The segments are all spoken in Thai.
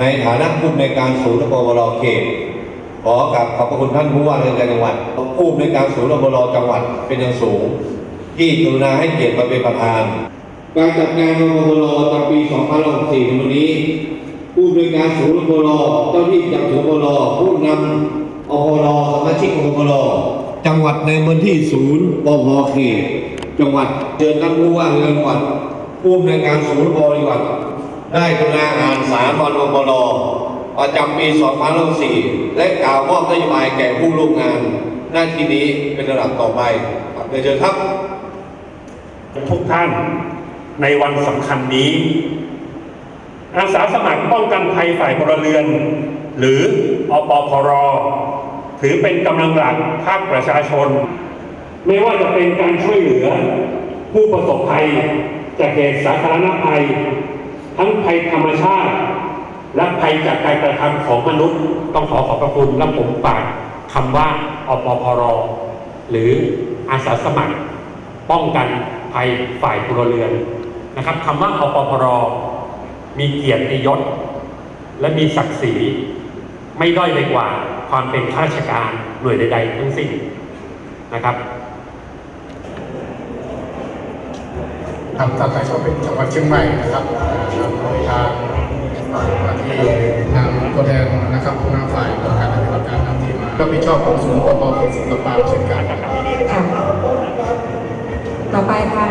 ในฐานะผู้อำนวยการศูนย์อปวรเขต ขอกราบขอบพระคุณท่านผู้ว่าราชการจังหวัดผู้อำนวยการศูนย์อปวรจังหวัดเป็นอย่างสูง ที่กรุณาให้เกียรติมาเป็นประธาน การจัดงานอปวรตามปี 2564ในวันนี้ ผู้อำนวยการศูนย์อปวรเจ้าที่จากศูนย์อปวรผู้นำอปวรสมาชิกอปวรจังหวัดในพื้นที่ศูนย์ปวรเขตจังหวัดเชิญท่านผู้ว่าราชการจังหวัดผู้อำนวยการศูนย์อปวรจังหวัดได้กรุณาอ่านสารวันอปร ประจำปี 2564และกล่าวมอบนโยบายแก่ผู้ร่วมงาน หน้าที่นี้เป็นระดับต่อไปครับเรียนเชิญครับ ทุกท่านในวันสำคัญนี้อาสาสมัครป้องกันภัยฝ่ายพลเรือน หรืออปพร ถือเป็นกำลังหลักภาคประชาชน ไม่ว่าจะเป็นการช่วยเหลือ ผู้ประสบภัยจากเหตุสาธารณภัย ทั้งภัยธรรมชาติ และภัยจากการกระทำของมนุษย์ ต้องขอขอบพระคุณและผมฝากคำว่าอปพรหรืออาสาสมัคร ป้องกันภัยฝ่ายพลเรือนนะครับคำว่าอปพรมีเกียรติยศ และมีศักดิ์ศรีไม่ด้อยไปกว่าความเป็นข้าราชการหน่วยใด ๆ ทั้งสิ้นนะครับครับต่อไปก็เป็นจังหวัดเชียงใหม่นะครับโดยทาง ที่ทางตัวแทนนะครับผู้นำฝ่ายประการปฏิบัติการนำทีมมารับผิดชอบของศูนย์ปปของสิงคโปร์เช่นกันนะครับค่ะต่อไปค่ะ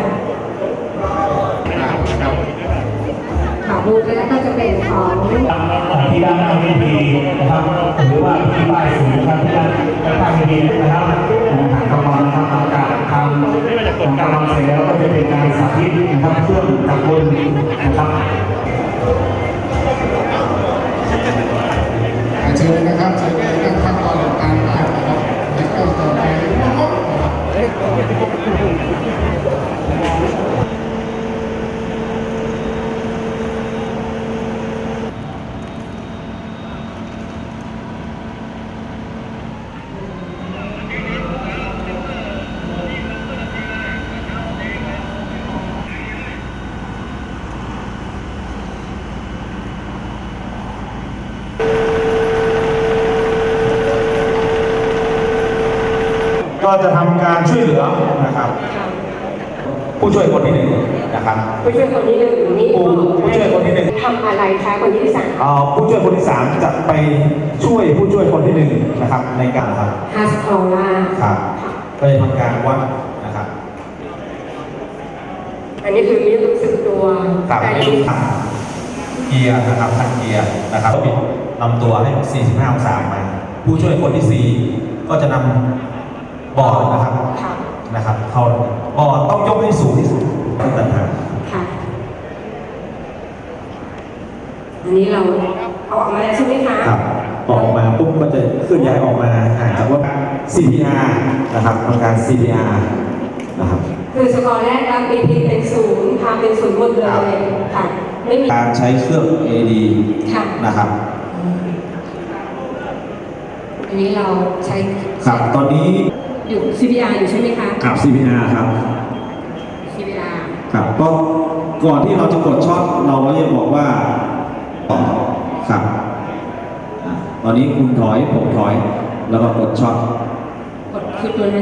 นะครับข่าวบูธแรกก็จะเป็นของที่ด้านหน้าเวทีนะครับหรือว่าที่ป้ายสูงนะครับที่ด้านด้านข้างเวทีนะครับทางกำลังนะครับทางการทางกำลังเสร็จแล้วก็จะเป็นการสาธิตนะครับเครื่องจักรกลนะครับ เชิญเลยนะครับเชิญเลยนะครับขั้นตอนการถ่ายนะครับและก็ต่อไปนะครับ ก็จะทำการช่วยเหลือนะครับ ผู้ช่วยคนที่หนึ่งนะครับผู้ช่วยคนที่หนึ่งนี่ผู้ผู้ช่วยคนที่หนึ่งทำอะไรคะคนที่สามเอ่อผู้ช่วยคนที่สามจะไปช่วยผู้ช่วยคนที่หนึ่งนะครับในการครับฮัสคอล่าครับก็จะทำการวัดนะครับ อันนี้คือไม่รู้สึกตัวครับแต่ให้ที่ลูกค้าเกียร์นะครับคันเกียร์นะครับบิดลำตัวให้ 45 องศาไปผู้ช่วยคนที่4ก็จะนำ บอร์ดนะครับค่ะนะครับเข้าบอร์ดต้องยกให้สูงที่สุดขึ้นต่างหากค่ะอันนี้เราเอาออกมาแล้วใช่ไหมคะครับออกมาปุ๊บก็จะเคลื่อนย้ายออกมาห่างจากว่า CPR นะครับทำการ CPR นะครับคือสกอร์แรกรับ BP เป็นศูนย์ทำเป็นศูนย์หมดเลยค่ะไม่มีการใช้เครื่อง AD ค่ะนะครับอันนี้เราใช้ครับตอนนี้ อยู่ CPR อยู่ใช่ไหมคะ กับ CPR ครับ CPR ครับก็ก่อนที่เราจะกดช็อตเราก็จะบอกว่าครับอะตอนนี้คุณถอยผมถอย แล้วก็กดช็อต กดคือตัวนั้น